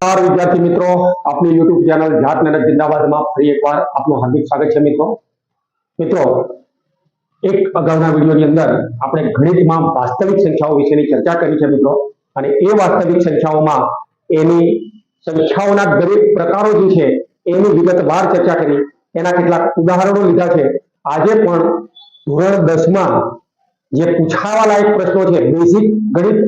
નમસ્કાર વિદ્યાર્થી મિત્રો. આપની યુટ્યુબ ચેનલ જાત મહેનત જિંદાબાદમાં ફરી એકવાર આપનું હાર્દિક સ્વાગત છે મિત્રો. મિત્રો, એક અગાઉના વિડીયોની અંદર આપણે ગણિતમાં વાસ્તવિક સંખ્યાઓ વિશેની ચર્ચા કરી છે મિત્રો. અને એ વાસ્તવિક સંખ્યાઓમાં એની સંખ્યાઓના દરેક પ્રકારો જે છે, એની વિગતવાર ચર્ચા કરી. એના કેટલાક ઉદાહરણો લીધા છે. આજે પણ ધોરણ દસમાં જે પૂછાવા લાયક પ્રશ્નો છે બેઝિક ગણિત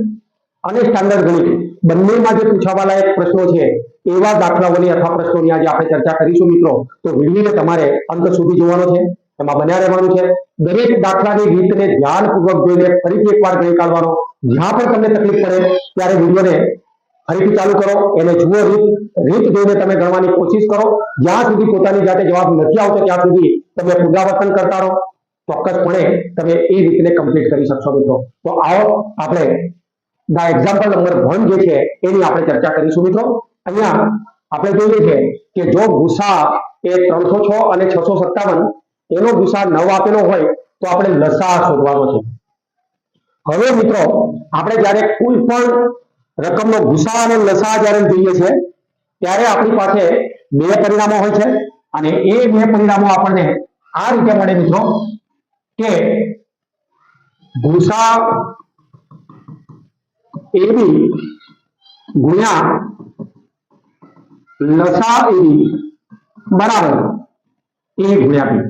અને સ્ટાન્ડર્ડ ગણિત બંનેમાં જે પૂછાવા લાયક પ્રશ્નો છે, એવા દાખલાઓની અથવા પ્રશ્નોની આજે આપણે ચર્ચા કરીશું મિત્રો. તો વિડીયોને તમારે અંત સુધી જોવાનો છે એમાં બન્યા રહેવાનું છે. દરેક દાખલાની રીતને ધ્યાનપૂર્વક જોઈને ફરીથી એકવાર ગણી કાઢવાનો. જ્યાં પણ તમને તકલીફ પડે, ત્યારે વિડીયોને ફરીથી ચાલુ કરો. એને જુઓ રીત રીત જોઈને તમે ગણવાની કોશિશ કરો. જ્યાં સુધી પોતાની જાતે જવાબ નથી આવતો, ત્યાં સુધી તમે પુનરાવર્તન કરતા રહો. ચોક્કસપણે તમે એ રીતને કમ્પ્લીટ કરી શકશો મિત્રો. તો આવો, આપણે દા એક્ઝામ્પલ નંબર વન જે છે, એની આપણે ચર્ચા કરીશું મિત્રો. અહીંયા આપણે જોઈએ છે કે જો ગુસા એ ત્રણસો છ અને છસો સત્તાવન, એનો ગુસા નવ આપેલો હોય, તો આપણે લસા શોધવાનો છે. હવે મિત્રો, આપણે જ્યારે કોઈ પણ રકમનો ગુસા અને લસા જ્યારે જોઈએ છે, ત્યારે આપણી પાસે બે પરિણામો હોય છે. અને એ બે પરિણામો આપણને આ રીતે મળે મિત્રો, કે ગુસા એબી ગુણ્યા લસા એબી બરાબર એ ગુણ્યા બી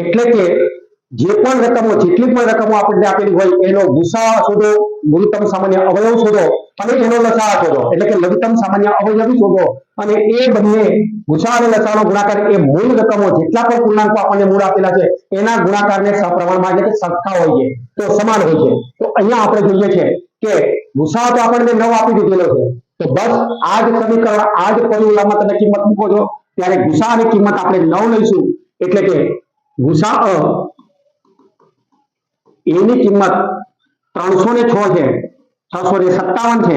એટલે કે જે પણ રકમો, જેટલી પણ રકમો આપણને આપેલી હોય, એનો ગુસા શોધો લઘુત્તમ સામાન્ય અવયવ શોધો અને એનો લસા શોધો. એટલે કે લઘુત્તમ સામાન્ય અવયવી શોધો અને એ બંને ગુસા અને લસાનો ગુણાકાર એ મૂળ રકમો, જેટલા પણ પૂર્ણાંકો આપણને મૂળ આપેલા છે, એના ગુણાકારને સપ્રમાણમાં એટલે કે સરખા હોય છે, તો સમાન હોય છે. તો અહીંયા આપણે જોઈએ છે કે ગુસા તો આપણને નવ આપી દીધેલો છે. તો બસ આ જ સમીકરણ આ જ ફોર્મ્યુલામાં તમે કિંમત મૂકો છો. ત્યારે ગુસા અને કિંમત આપણે નવ લઈશું. એટલે કે ગુસા એની કિંમત ત્રણસો ને છ છે. છસો ને સત્તાવન છે.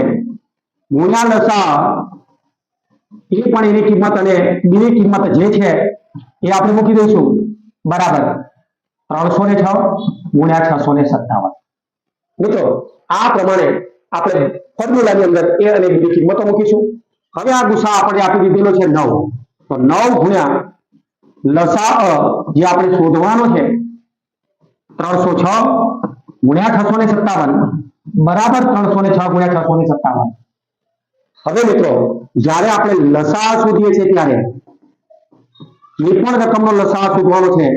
ગુણ્યા લસા એ પણ એની કિંમત અને બીની કિંમત જે છે એ આપણે મૂકી દઈશું. બરાબર. ત્રણસો ને છ ગુણ્યા છસો ને સત્તાવન. મિત્રો, આ પ્રમાણે આપણે ફોર્મ્યુલાની અંદર એ અને બીજી કિંમતો મૂકીશું. હવે આ ગુસા આપણે આપી દીધેલો છે નવ. તો નવ ગુણ્યા લસા જે આપણે શોધવાનો છે, ત્રણસો છ ગુણ્યા છસો ને સત્તાવન, બરાબર ત્રણસો ને છ ગુણ્યા છસો ને સત્તાવન. હવે મિત્રો, જ્યારે આપણે લસા શોધીએ છીએ ત્યારે એ પણ રકમનો લસા શોધવાનો છે.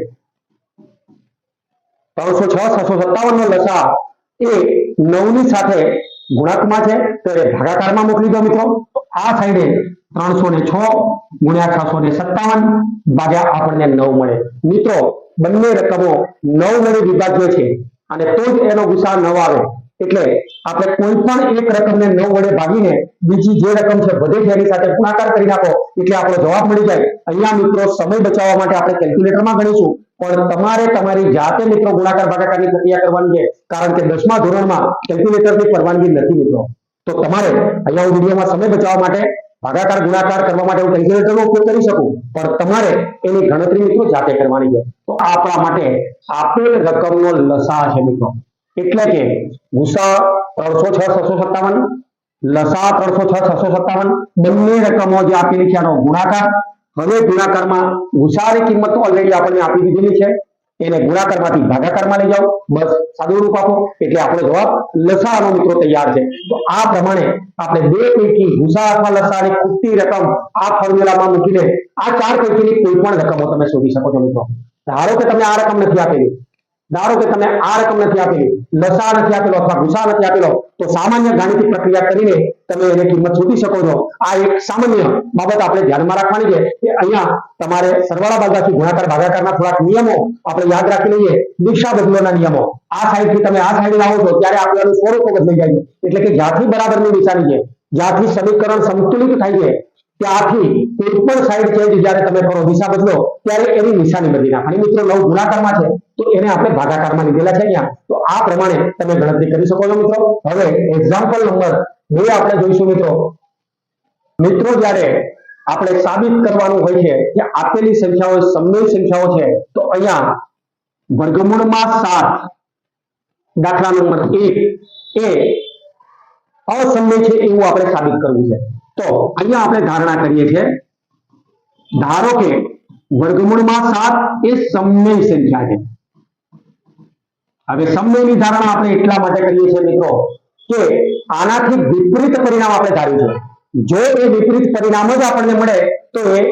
ત્રણસો છ, છસો સત્તાવન નો લસા એ નવની સાથે ગુણાંકમાં છે. તો એ ભાગાકારમાં મોકલી દો મિત્રો. આ સાઈડે ત્રણસો ને છ ગુણ્યા છસો ને સત્તાવન ભાગ્યા આપણને નવ મળે. મિત્રો, બંને રકમો નવ વડે વિભાજ્ય છે. અને તો જ એનો ગુસા નવ આવે. એટલે આપણે કોઈ પણ એક રકમને નવ વડે ભાગીને બીજી જે રકમ છે વધે છે એની સાથે ગુણાકાર કરી નાખો. એટલે આપણો જવાબ મળી જાય. અહીંયા મિત્રો, સમય બચાવવા માટે આપણે કેલ્ક્યુલેટરમાં ગણીશું. પણ તમારે તમારી જાતે મિત્રો ગુણાકાર ભાગાકારની પ્રક્રિયા કરવાની છે. કારણ કે દસમા ધોરણમાં કેલ્ક્યુલેટરની પરવાનગી નથી મિત્રો. તો તમારે અહીંયા હું વિડીયોમાં સમય બચાવવા માટે ભાગાકાર ગુણાકાર કરવા માટે હું કેલ્ક્યુલેટરનો ઉપયોગ કરી શકું. પણ તમારે એની ગણતરી મિત્રો જાતે કરવાની છે. તો આ આપણા માટે આપેલ રકમનો લસા છે મિત્રો. એટલે કે ગુસા ત્રણસો છ, છસો સત્તાવન લસા ત્રણસો છ, છસો સત્તાવન બંને રકમો જે આપેલી છે આનો ગુણાકાર હવે ગુણાકારમાં ગુસાની કિંમત ઓલરેડી આપણને આપી દીધેલી છે. એને ગુણાકારમાંથી ભાગાકારમાં લઈ જાઓ. બસ સાદું રૂપ આપો. એટલે આપણો જવાબ લસાનો મિત્રો તૈયાર છે. તો આ પ્રમાણે આપણે બે પૈકી ગુસા અથવા લસાની ખૂટતી રકમ આ ફોર્મ્યુલામાં મૂકીને આ ચાર પૈકીની કોઈ પણ રકમો તમે શોધી શકો છો મિત્રો. ધારો કે તમને આ રકમ નથી આપેલી. ધારો કે તમે આ રકમ નથી આપેલી, લસા નથી આપેલો અથવા ભૂસા નથી આપેલો, તો સામાન્ય ગાણિતિક પ્રક્રિયા કરીને તમે એની કિંમત શોધી શકો છો. આ એક સામાન્ય બાબત આપણે ધ્યાનમાં રાખવાની છે કે અહીંયા તમારે સરવાળા બાદબાકી ગુણાકાર, ભાગાકારના થોડાક નિયમો આપણે યાદ રાખી લઈએ. દીક્ષા બદલોના નિયમો. આ સાઈડથી તમે આ સાઈડ લાવો છો, ત્યારે આપણે એનું સ્વરૂપ બદલાઈ જાય એટલે કે જ્યાંથી બરાબરની નિશાની છે, જ્યાંથી સમીકરણ સંતુલિત થાય છે ત્યાંથી કોઈ પણ સાઈડ ચેન્જ જ્યારે તમે કરો દિશા બદલો, ત્યારે એની નિશાની બદલી નાખવાની મિત્રો, નવ ગુણાકારમાં છે, તો એને આપણે ભાગાકારમાં લીધેલા છે અહીંયા. તો આ પ્રમાણે તમે ગણતરી કરી શકો છો મિત્રો. હવે એક્ઝામ્પલ નંબર બે આપણે જોઈશું મિત્રો. મિત્રો, જ્યારે આપણે સાબિત કરવાનું હોય છે કે આપેલી સંખ્યાઓ સમય સંખ્યાઓ છે, તો અહીંયા વર્ગમૂળમાં સાત, દાખલા નંબર એક, એ અસમય છે એવું આપણે સાબિત કરવું છે. તો અહીંયા આપણે ધારણા કરીએ છીએ ધારો કે વર્ગમૂળમાં સાત એ સમય સંખ્યા છે હવે સમયની ધારણા આપણે એટલા માટે કરીએ છીએ મિત્રો કે આનાથી વિપરીત પરિણામ આપણે ધાર્યું છે જો એ વિપરીત પરિણામ જ આપણને મળે તો એ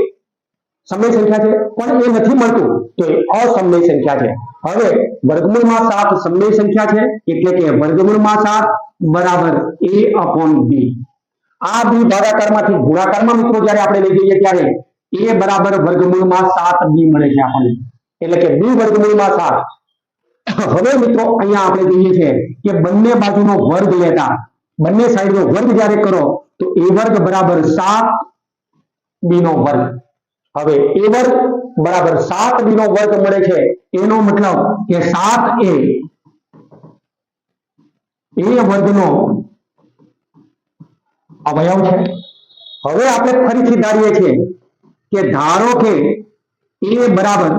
સમય સંખ્યા છે પણ એ નથી મળતું તો એ અસમય સંખ્યા છે હવે વર્ગમૂળમાં સાત સમય સંખ્યા છે એટલે કે વર્ગમૂળમાં સાત બરાબર a અપોન b આ બી ભાગાકારમાંથી ગુણાકારમાં મિત્રો જ્યારે આપણે લઈ જઈએ ત્યારે એ બરાબર વર્ગમૂળમાં સાત બી મળે છે આપણને. એટલે કે બી વર્ગમૂળમાં સાત. હવે મિત્રો અહીંયા આપણે જોઈએ છે કે બંને બાજુનો વર્ગ લેતા, બંને સાઈડનો વર્ગ જ્યારે કરો, તો એ વર્ગ બરાબર સાત બી નો વર્ગ. હવે એ વર્ગ બરાબર સાત બી નો વર્ગ મળે છે. એનો મતલબ કે સાત એ વર્ગનો અવયવ છે હવે આપણે ફરીથી ધારીએ છીએ કે ધારો કે a બરાબર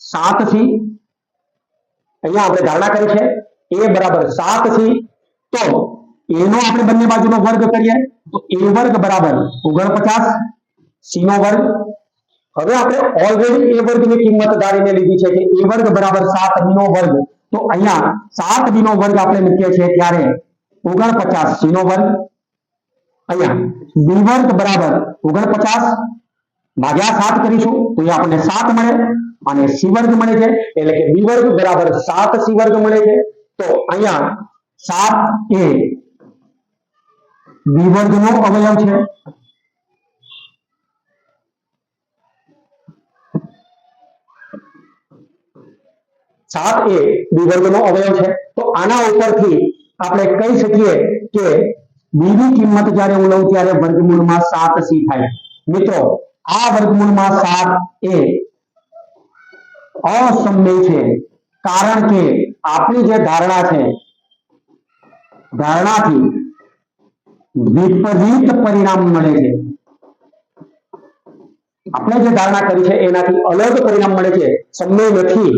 સાતથી, અહીંયા આપણે ધારણા કરી છે, a બરાબર સાતથી, તો a નો આપણે બંને બાજુનો વર્ગ કરીએ, તો a વર્ગ બરાબર ઓગણપચાસ, c નો વર્ગ. હવે આપણે ઓલરેડી a વર્ગની કિંમત ધારીને લીધી છે કે a વર્ગ બરાબર સાત b નો વર્ગ. તો અહીંયા સાત b નો વર્ગ આપણે મૂકીએ છીએ ત્યારે ઓગણપચાસ c નો વર્ગ. અહીંયા b વર્ગ બરાબર ઓગણપચાસ ભાગ્યા સાત કરીશું તો એ આપણને સાત મળે અને સી વર્ગ મળે છે એટલે કે બી વર્ગ બરાબર સાત સી વર્ગ મળે છે તો અહીંયા સાત એ બી વર્ગનો અવયવ છે સાત એ બી વર્ગનો અવયવ છે તો આના ઉપરથી આપણે કહી શકીએ કે બી ની કિંમત જ્યારે હું લઉં ત્યારે વર્ગમૂળમાં સાત સી થાય. મિત્રો, આ વર્ગમૂળમાં સાત એ અસમય છે. કારણ કે આપણી જે ધારણા છે, ધારણાથી વિપરીત પરિણામ મળે છે. આપણે જે ધારણા કરી છે, એનાથી અલગ પરિણામ મળે છે. સમય નથી.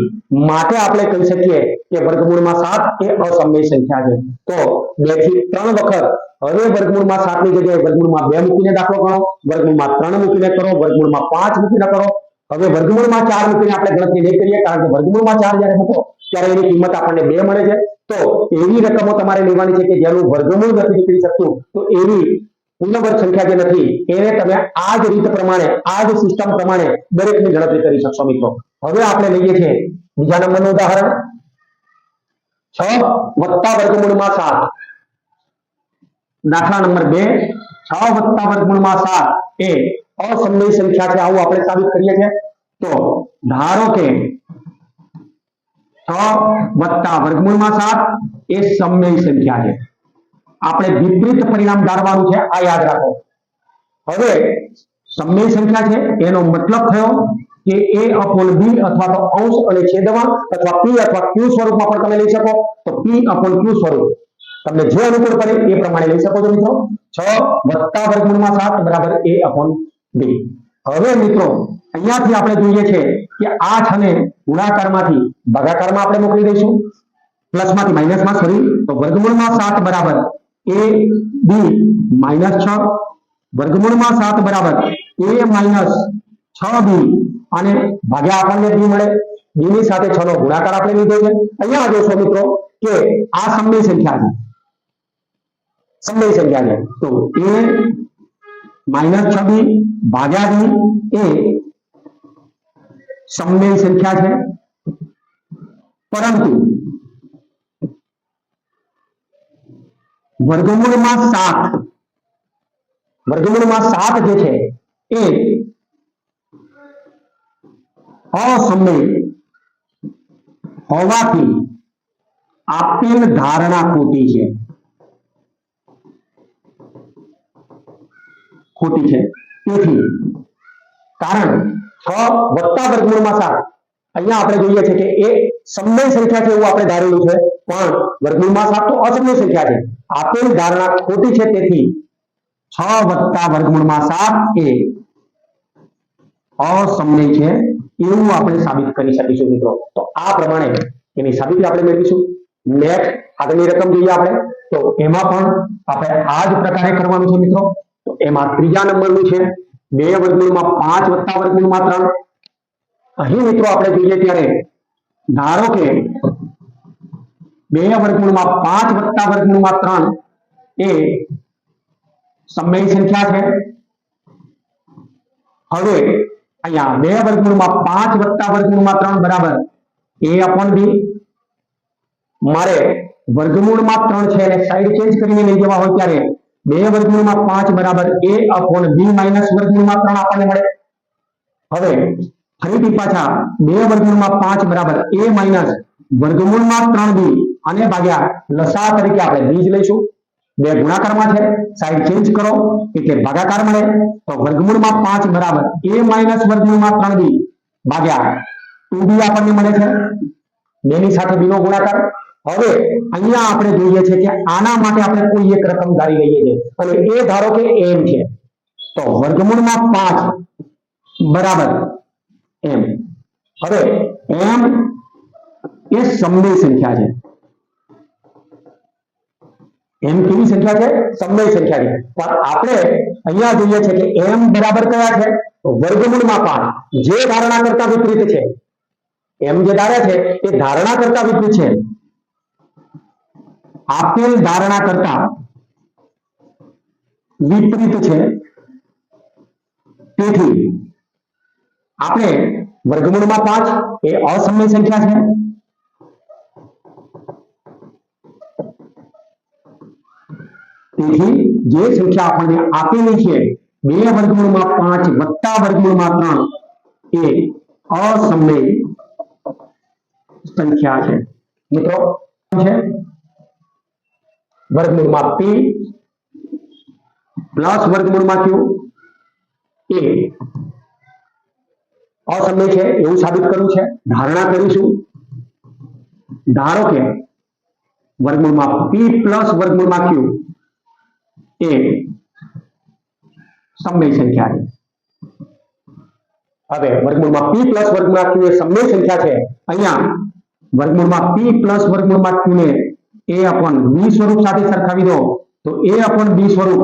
માટે આપણે કહી શકીએ કે વર્ગમૂળમાં સાત એ અસમય સંખ્યા છે. તો બેથી ત્રણ વખત હવે વર્ગમૂળમાં સાતની જગ્યાએ વર્ગમૂળમાં બે મૂકીને દાખલો ગણો વર્ગમૂળમાં ત્રણ મૂકીને કરો, વર્ગમૂળમાં પાંચ મૂકીને કરો. હવે વર્ગમૂળમાં ચાર મૂકીને આપણે ગણતરી નહીં કરીએ, કારણ કે વર્ગમૂળમાં ચાર જયારે મૂકો, ત્યારે એની કિંમત આપણને બે મળે છે. તો એવી રકમો તમારે લેવાની છે કે જેનું વર્ગમૂળ નથી નીકળી શકતું, તો એવી પૂર્ણવર્ગ સંખ્યા જે નથી, એને તમે આ જ રીત પ્રમાણે આ જ સિસ્ટમ પ્રમાણે દરેકની ગણતરી કરી શકશો મિત્રો. હવે આપણે લઈએ છીએ બીજા નંબરનું ઉદાહરણ. છ વત્તા વર્ગમૂળમાં સાત. દાખલા નંબર બે. છ વત્તા વર્ગમૂળમાં સાત એ અસમય સંખ્યા છે. આવું આપણે સાબિત કરીએ છીએ. તો ધારો કે છ વત્તા વર્ગમૂળમાં સાત એ સમય સંખ્યા છે. આપણે વિપરીત પરિણામ ધારવાનું છે, આ યાદ રાખો. હવે સમય સંખ્યા છે, એનો મતલબ થયો કે એ અપોન બી અથવા તો અંશ અને છેદમાં અથવા પી અથવા ક્યુ સ્વરૂપમાં પણ તમે લઈ શકો. તો પી અપોન ક્યુ સ્વરૂપ. તમને જે અનુકૂળ પડે એ પ્રમાણે લઈ શકો છો મિત્રો. છ વત્તા વર્ગમૂળમાં સાત બરાબર એ અપોન બી હવે મિત્રો, અહીંયાથી આપણે જોઈએ છે કે આ છને ગુણાકારમાંથી ભાગાકારમાં આપણે મોકલી દઈશું. પ્લસમાંથી માઇનસમાં સોરી તો વર્ગમૂળમાં સાત બરાબર a, b માઇનસ 6 વર્ગમૂળમાં 7 બરાબર a માઇનસ 6b અને ભાગ્યા આપણને b મળે. B ની સાથે 6 નો ગુણાકાર આપણે લીધો છે. અહીંયા જોશો મિત્રો કે આ સમય સંખ્યા છે. સમય સંખ્યા છે. તો a માઇનસ છબી ભાગ્યા b એ સમય સંખ્યા છે. પરંતુ વર્ગમૂળમાં સાત વર્ગમૂળમાં સાત જે છે એ અસમય હોવાથી આપેલ ધારણા ખોટી છે ખોટી છે તેથી કારણ છ વત્તા વર્ગમૂળમાં સાત અહીંયા આપણે જોઈએ છે કે એ સમય સંખ્યા છે એવું આપણે ધારેલું છે પણ વર્ગમૂળમાં સાત તો અસમય સંખ્યા છે. આપેલ ધારણા ખોટી છે તેથી છ વત્તા વર્ગમૂળમાં સાત એ અસમય છે એવું આપણે સાબિત કરી શકીશું મિત્રો. તો આ પ્રમાણે એની સાબિતી આપણે મેળવીશું. નેક્સ્ટ આગળની રકમ જોઈએ આપણે. તો એમાં પણ આપણે આ જ પ્રકારે કરવાનું છે મિત્રો. તો એમાં ત્રીજા નંબરનું છે. બે વર્ગમૂળમાં પાંચ વત્તા વર્ગમૂળમાં ત્રણ. અહીં મિત્રો આપણે જોઈએ ત્યારે ધારો કે બે વર્ગમૂળમાં પાંચ વત્તા વર્ગમૂળમાં ત્રણ એ સમય સંખ્યા છે હવે અહીંયા બે વર્ગમૂળમાં પાંચ વત્તા વર્ગમૂળમાં ત્રણ બરાબર એ અપોન બી મારે વર્ગમૂળમાં ત્રણ છે એને સાઈડ ચેન્જ કરીને લઈ જવા હોય ત્યારે બે વર્ગમૂળમાં પાંચ બરાબર એ અપોન બી માઇનસ વર્ગમૂળમાં ત્રણ આપણને મળે હવે ફરીથી પાછા બે વર્ગમૂળમાં પાંચ બરાબર એ માઇનસ વર્ગમૂળમાં ત્રણ બી અને ભાગ્યા લસા તરીકે આપણે બીજ લઈશું. બે ગુણાકારમાં છે. સાઈડ ચેન્જ કરો. એટલે ભાગાકાર મળે. તો વર્ગમૂળમાં પાંચ બરાબર. એ માઇનસ વર્ગમૂળમાં ત્રણ બી. ભાગ્યા ટુ બી આપણને મળે છે. બેની સાથે બીનો ગુણાકાર. હવે અહીંયા આપણે જોઈએ છે કે આના માટે આપણે કોઈ એક રકમ ધારી લઈએ છીએ. અને એ ધારો કે એમ છે. તો વર્ગમૂળમાં પાંચ બરાબર એમ. હવે એમ એ સમય સંખ્યા છે. એમ કેવી સંખ્યા છે, સમય સંખ્યા છે. પણ આપણે અહીંયા જોઈએ છે કે એમ બરાબર કયા છે? તો વર્ગમૂળમાં પાંચ જે ધારણા કરતા વિપરીત છે. એમ જે ધારે છે, એ ધારણા કરતા વિપરીત છે. આપેલ ધારણા કરતા વિપરીત છે. તેથી આપણે વર્ગમૂળમાં પાંચ, એ અસમય સંખ્યા છે. તેથી જે સંખ્યા આપણને આપેલી છે, બે વર્ગમૂળમાં પાંચ વત્તા વર્ગમૂળમાં ત્રણ, એ અસમય સંખ્યા છે. મિત્રો છે? વર્ગમૂળમાં p પ્લસ વર્ગમૂળમાં q એ. અસમય છે, એવું સાબિત કરવું છે. ધારણા કરીશું. ધારો કે વર્ગમૂળમાં p પ્લસ વર્ગમૂળમાં q એ સમય સંખ્યા છે. હવે વર્ગમૂળમાં p પ્લસ વર્ગમૂળમાં q એ સમય સંખ્યા છે. અહીંયા વર્ગમૂળમાં p પ્લસ વર્ગમૂળમાં q ને a અપોન b સ્વરૂપ સાથે સરખાવી દો, તો a અપોન b સ્વરૂપ,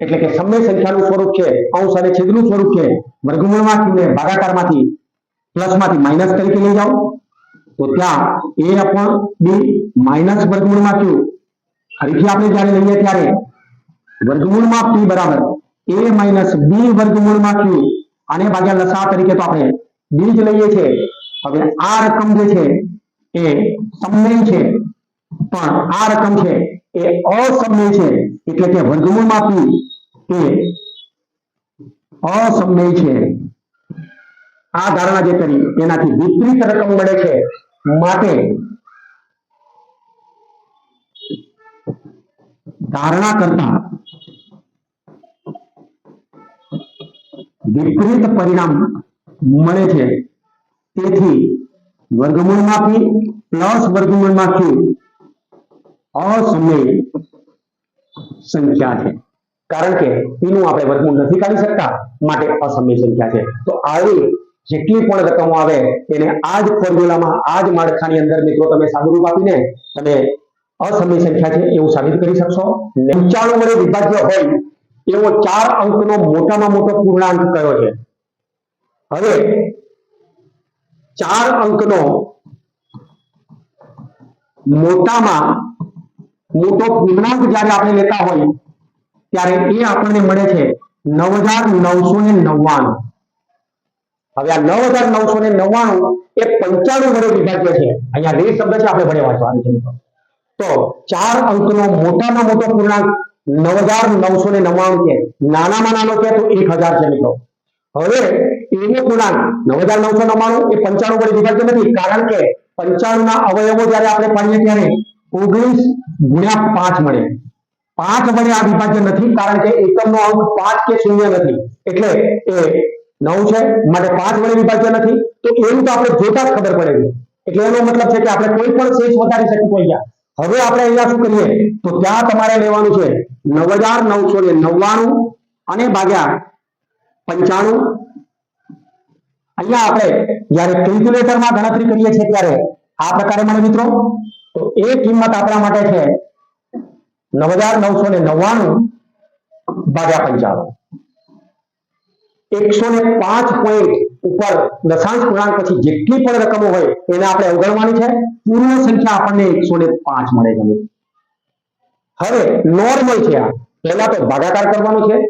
એટલે કે સમય સંખ્યાનું સ્વરૂપ છે, અંશ અને છેદનું સ્વરૂપ છે. વર્ગમૂળમાં q ને ભાગાકારમાંથી પ્લસમાંથી માઇનસ તરીકે લઈ જાઓ. તો ત્યાં a અપોન b માઇનસ વર્ગમૂળમાં q. ફરીથી આપણે જ્યારે લઈએ ત્યારે વર્ગમૂળમાં પી બરાબર. એ માઇનસ બી વર્ગમૂળમાં ક્યુ આને ભાગ્યા લસા તરીકે તો આપણે બીજ લઈએ છીએ. હવે આ રકમ જે છે, એ સમય છે. પણ આ રકમ છે, એ અસમય છે. એટલે કે વર્ગમૂળમાં પી એ અસમય છે. આ ધારણા જે કરી, એનાથી વિપરીત રકમ મળે છે. માટે ધારણા કરતા વિપરીત પરિણામ મળે છે. તેથી વર્ગમૂળમાં પી પ્લસ વર્ગમૂળમાં ક્યુ અસમય સંખ્યા છે. કારણ કે પીનું આપણે વર્ગમૂળ નથી કાઢી શકતા, માટે અસમય સંખ્યા છે. તો આવી જેટલી પણ રકમો આવે, એને આ જ ફોર્મ્યુલામાં, આ જ માળખાની અંદર મિત્રો તમે સાદુરૂપ આપીને તમે અસમય સંખ્યા છે એવું સાબિત કરી શકશો. પંચાણું વડે વિભાજ્ય હોય એવો ચાર અંકનો મોટામાં મોટો પૂર્ણાંક કયો છે? હવે ચાર અંકનો મોટામાં મોટો પૂર્ણાંક જ્યારે આપણે લેતા હોય ત્યારે એ આપણને મળે છે નવ હજાર નવસો ને નવ્વાણું. હવે આ નવ હજાર નવસો ને નવ્વાણું એ પંચાણું વડે વિભાજ્ય છે. અહીંયા રે શબ્દ છે, આપણે ભણે વાંચવાની છે તો ચાર અંકનો મોટામાં મોટો પૂર્ણાંક નવ હજાર નવસો ને નવ્વાણું છે. નાનામાં નાનો છે તો એક હજાર છે મિત્રો. હવે એનો ગુણાંક નવ હજાર નવસો નવ્વાણું એ પંચાણું વડે વિભાજ્ય નથી, કારણ કે પંચાણું ના અવયવો જ્યારે આપણે પાડીએ ત્યારે ઓગણીસ ગુણ્યા પાંચ મળે પાંચ વડે આ વિભાજ્ય નથી, કારણ કે એકમનો અંક પાંચ કે શૂન્ય નથી. એટલે એ નવ છે, માટે પાંચ વડે વિભાજ્ય નથી. તો એવું તો આપણે જોતા જ ખબર પડે એટલે એનો મતલબ છે કે આપણે કોઈ પણ શેષ વધારી શકીએ અહીંયા હવે આપણે અહીંયા શું કરીએ? તો ત્યાં તમારે લેવાનું છે નવ હજાર નવસો ને નવ્વાણું, અને ભાગ્યા પંચાણું. અહીંયા આપણે જ્યારે કેલ્ક્યુલેટરમાં ગણતરી કરીએ છીએ ત્યારે આ પ્રકારે મળે મિત્રો. તો એ કિંમત આપણા માટે છે નવ હજાર નવસો ને નવ્વાણું, ભાગ્યા પંચાણું. એકસો ને પાંચ પોઈન્ટ ઉપર દશાંશ પૂર્ણાંક પછી જેટલી પણ રકમો હોય એને આપણે અવગણવાની છે. પૂર્ણ સંખ્યા આપણને એકસો ને પાંચ મળે છે. હવે નોર્મલ છે આ. પહેલા તો ભાગાકાર કરવાનો છે.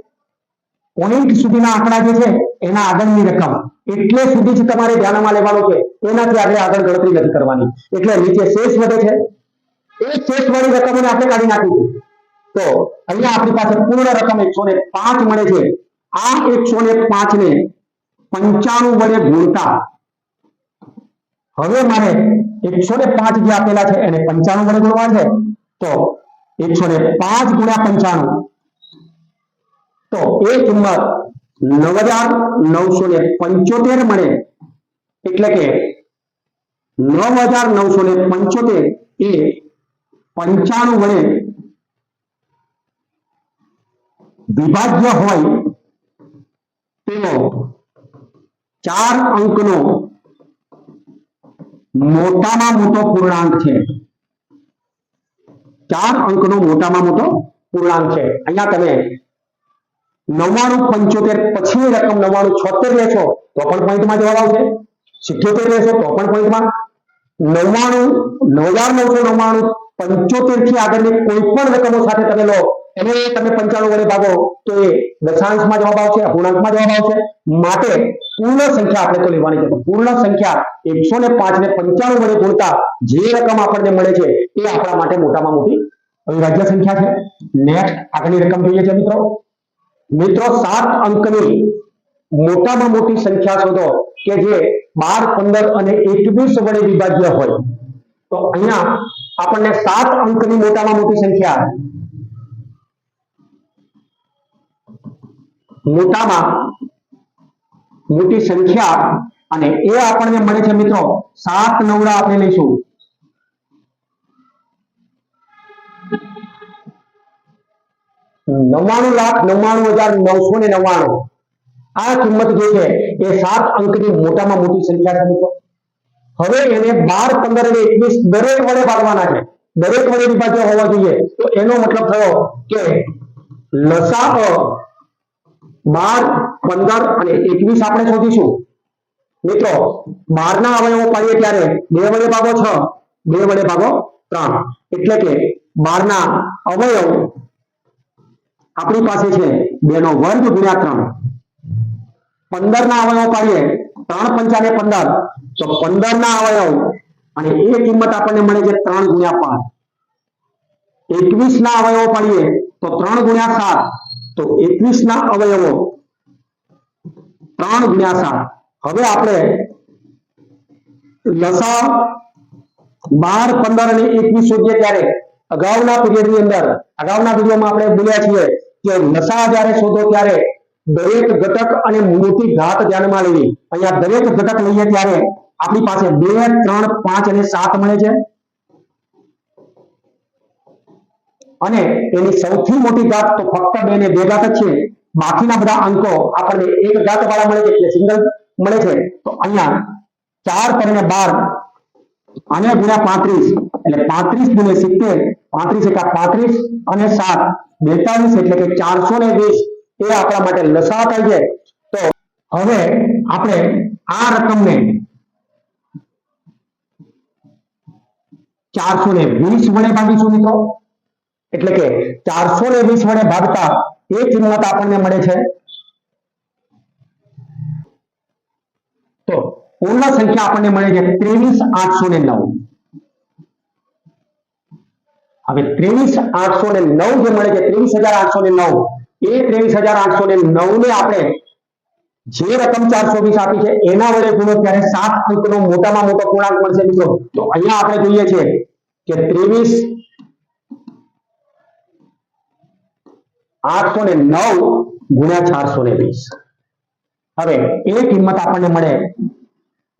પોઈન્ટ સુધીના આંકડા જે છે, એના આગળની રકમ. એટલે સુધી જ તમારે ધ્યાનમાં લેવાનું છે. એનાથી આગળ આગળ ગણતરી નથી કરવાની. એટલે નીચે શેષ વધે છે. એ શેષ વાળી રકમોને આપણે કાઢી નાખીશું. તો અહીંયા આપણી પાસે પૂર્ણ રકમ એકસો ને પાંચ મળે છે. આ એકસો ને પાંચ ને પંચાણું વડે ગુણતા. હવે મારે એકસો ને પાંચ જે આપેલા છે એને પંચાણું વડે ગુણવા છે. તો એકસો ને પાંચ ગુણ્યા પંચાણું. તો એ કિંમત નવ હજાર નવસો ને પંચોતેર મળે. એટલે કે નવ હજાર નવસો ને પંચોતેર એ પંચાણું વડે વિભાજ્ય હોય તેનો ચાર અંકનો મોટામાં મોટો પૂર્ણાંક છે. ચાર અંકનો મોટામાં મોટો પૂર્ણાંક છે. અહીંયા તમે નવ્વાણું પંચોતેર પછી રકમ નવ્વાણું છોતેર લેશો, તો પણ પોઈન્ટમાં જવાબ આવશે. સિત્યોતેર લેશો, તો પણ પોઈન્ટમાં. નવ્વાણું નવ હજાર નવસો નવ્વાણું, પંચોતેરથી આગળની કોઈ પણ રકમો સાથે તમે લો, એને તમે પંચાણું વડે ભાગો, તો એ દશાંશમાં જવાબ આવશે અપૂર્ણાંકમાં જવાબ આવશે. માટે પૂર્ણ સંખ્યા આપણે તો લેવાની છે. પૂર્ણ સંખ્યા એકસો ને પાંચ ને પંચાણું વડે ગુણતા જે રકમ આપણને મળે છે એ આપણા માટે મોટામાં મોટી અવિભાજ્ય સંખ્યા છે. નેક્સ્ટ આગળની રકમ જોઈએ છે મિત્રો. મિત્રો, સાત અંકની મોટામાં મોટી સંખ્યા શોધો કે જે બાર, પંદર અને એકવીસ વડે વિભાજ્ય હોય. તો અહીંયા આપણને સાત અંકની મોટામાં મોટી સંખ્યા મોટામાં મોટી સંખ્યા અને એ આપણને મળે છે મિત્રો સાત નવડા આપણે લઈશું. નવ્વાણું લાખ નવ્વાણું હજાર નવસો ને નવ્વાણું. આ કિંમત જે છે એ સાત અંકની મોટામાં મોટી સંખ્યા છે મિત્રો. હવે એને બાર, પંદર અને એકવીસ દરેક વડે ભાગવાના છે. દરેક વડે વિભાજ્ય હોવા જોઈએ. તો એનો મતલબ થયો કે લસા બાર, પંદર અને એકવીસ આપણે શોધીશું. મિત્રો બાર ના અવયવો પાડીએ ત્યારે બે વડે ભાગો છ, બે વડે ભાગો ત્રણ. એટલે કે બાર ના અવયવ આપણી પાસે છે બે નો વર્ગ ગુણ્યા ત્રણ. પંદર ના અવયવ પાડીએ ત્રણ પંચાને પંદર. તો પંદર ના અવયવ અને એ કિંમત આપણને મળે છે ત્રણ ગુણ્યા પાંચ. એકવીસ ના અવયવો પાડીએ તો ત્રણ ગુણ્યા સાત. તો એકવીસ ના અવયવો. ત્રણ ગુણ્યા સાત હવે આપણે લસા બાર, પંદર અને એકવીસ શોધીએ ત્યારે અગાઉના પીરિયડની અંદર, અગાઉના વિડીયોમાં આપણે બોલ્યા છીએ કે લસા જ્યારે શોધો ત્યારે દરેક ઘટક અને મોટી ઘાત ધ્યાનમાં લેવી અહીંયા દરેક ઘટક લઈએ ત્યારે આપણી પાસે બે, ત્રણ, પાંચ અને સાત મળે છે. અને એની સૌથી મોટી ઘાત તો ફક્ત બે ને બે ઘાત જ છે. બાકીના બધા અંકો આપણને એક ઘાત વાળા મળે છે એટલે સિંગલ મળે છે. તો અહીંયા ચાર કરીને બાર અને ગુણ્યા પાંત્રીસ એટલે પાંત્રીસ ગુણ્યા સિત્તેર, પાંત્રીસ એકા પાંત્રીસ અને સાત, બેતાલીસ એટલે કે ચારસો ને વીસ એ આપણા માટે લસા થાય છે. તો હવે આપણે આ રકમને ચારસો ને વીસ વડે ભાગીશું મિત્રો. એટલે કે ચારસો ને વીસ વડે ભાગતા એ કિંમત આપણને મળે છે. તો પૂર્ણ સંખ્યા આપણને મળે છે ત્રેવીસ, આઠસો ને નવ. હવે ત્રેવીસ, આઠસો ને નવ જે મળે છે, ત્રેવીસ હજાર આઠસો ને નવ, એ ત્રેવીસ હજાર આઠસો ને નવ ને આપણે જે રકમ ચારસો વીસ આપી છે, એના વડે ગુણો ત્યારે સાત અંકનો મોટામાં મોટો પૂર્ણાંક મળશે મિત્રો. તો અહીંયા આપણે જોઈએ છીએ કે ત્રેવીસ આઠસો ને નવ ગુણ્યા ચારસો ને વીસ. હવે એ કિંમત આપણને મળે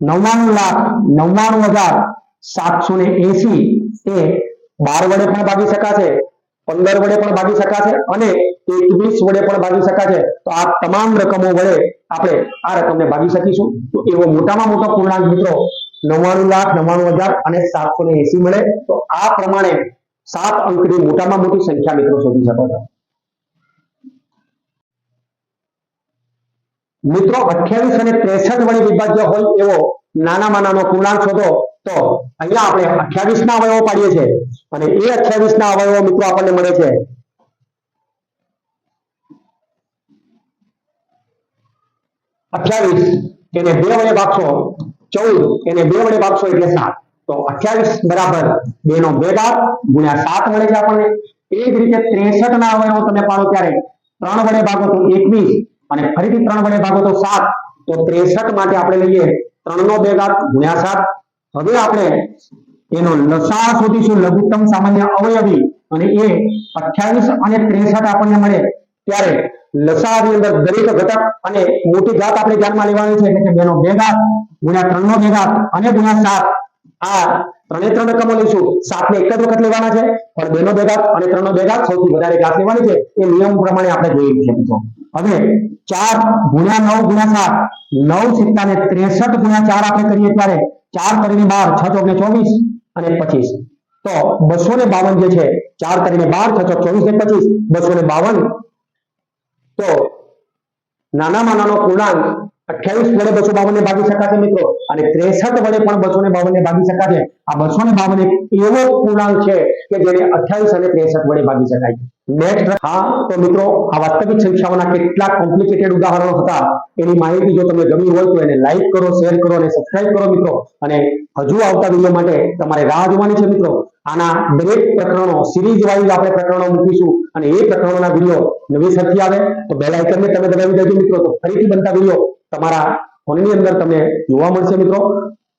નવ્વાણું લાખ, નવ્વાણું હજાર સાતસો ને એસી. એ બાર વડે પણ ભાગી શકાશે, પંદર વડે પણ ભાગી શકાશે અને એકવીસ વડે પણ ભાગી શકાશે. તો આ તમામ રકમો વડે આપણે આ રકમને ભાગી શકીશું. તો એવો મોટામાં મોટો પૂર્ણાંક મિત્રો નવ્વાણું લાખ, નવ્વાણું હજાર અને સાતસો ને એસી મળે. તો આ પ્રમાણે સાત અંકની મોટામાં મોટી સંખ્યા મિત્રો શોધી શકો છો. મિત્રો, અઠ્યાવીસ અને ત્રેસઠ વડે વિભાજ્ય હોય એવો નાનામાં નાનો પૂર્ણાંક શોધો, તો અહીંયા આપણે અઠ્યાવીસ ના અવયવો પાડીએ છીએ. અને એ અઠ્યાવીસ ના અવયવો મિત્રો આપણને મળે છે. અઠ્યાવીસ એને બે વડે ભાગશો, ચૌદ એને બે વડે ભાગશો એટલે સાત. તો અઠ્યાવીસ બરાબર બે નો ઘાત ગુણ્યા સાત મળે છે આપણને. એ જ રીતે ત્રેસઠ ના અવયવો તમે પાડો ત્યારે ત્રણ વડે ભાગો તો એકવીસ. અને ફરીથી ત્રણ વડે ભાગો તો સાત. તો ત્રેસઠ માટે આપણે લઈએ ત્રણ નો બે ઘાત ગુણ્યા સાત. હવે આપણે એનો લસા શોધીશું, લઘુત્તમ સામાન્ય અવયવી. અને એ અઠ્યાવીસ અને ત્રેસઠ આપણને મળે ત્યારે લસાઅની અંદર દરેક ઘટક અને મોટી ઘાત આપણે ધ્યાનમાં લેવાની છે, એટલે કે બેનો બે ઘાત ગુણ્યા ત્રણ નો બે ઘાત અને ગુણ્યા સાત. આ ત્રણે ત્રણ રકમો લઈશું. સાત ને એક જ વખત લેવાના છે, પણ બે નો ભેગા અને ત્રણ નો ભેગા સૌથી વધારે ઘાત લેવાની છે, એ નિયમ પ્રમાણે આપણે જોઈ છે મિત્રો. હવે, ચાર ગુણ્યા નવ ગુણ્યા સાત. નવ સિત્તા ને ત્રેસઠ ગુણ્યા ચાર આપણે કરીએ ત્યારે ચાર કરીને બાર, છ ચોક ચોવીસ અને પચીસ. તો બસો ને બાવન જે છે, ચાર કરીને બાર, છ ચોક ચોવીસ ને પચીસ, બસો ને બાવન. તો નાનામાં નાનો પૂર્ણાંક અઠ્યાવીસ વડે બસો બાવન ને ભાગી શકાશે મિત્રો. અને ત્રેસઠ વડે પણ બસો ને બાવન ને ભાગી શકાશે. આ બસો ને બાવન એક એવો પૂર્ણાંક છે કે જેને અઠ્યાવીસ અને ત્રેસઠ વડે ભાગી શકાય. નેક્સ્ટ હા, તો મિત્રો, આ વાસ્તવિક સંખ્યાઓના કેટલાક કોમ્પ્લિકેટેડ ઉદાહરણો હતા. એની માહિતી જો તમને ગમી હોય તો એને લાઈક કરો શેર કરો અને સબસ્ક્રાઇબ કરો મિત્રો. અને હજુ આવતા વીડિયો માટે તમારે રાહ જોવાની છે મિત્રો. આના દરેક પ્રકરણો સિરીઝ વાઇઝ આપણે પ્રકરણો મૂકીશું. અને એ પ્રકરણોના વીડિયો નવી સરથી આવે તો બેલ આઇકનને તમે દબાવી દેજો મિત્રો. તો ફરીથી બનતા વીડિયો તમારા ફોનની અંદર તમને જોવા મળશે મિત્રો.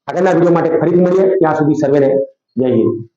આગળના વીડિયો માટે ફરીથી મળીએ. ત્યાં સુધી સર્વેને હિન્દ.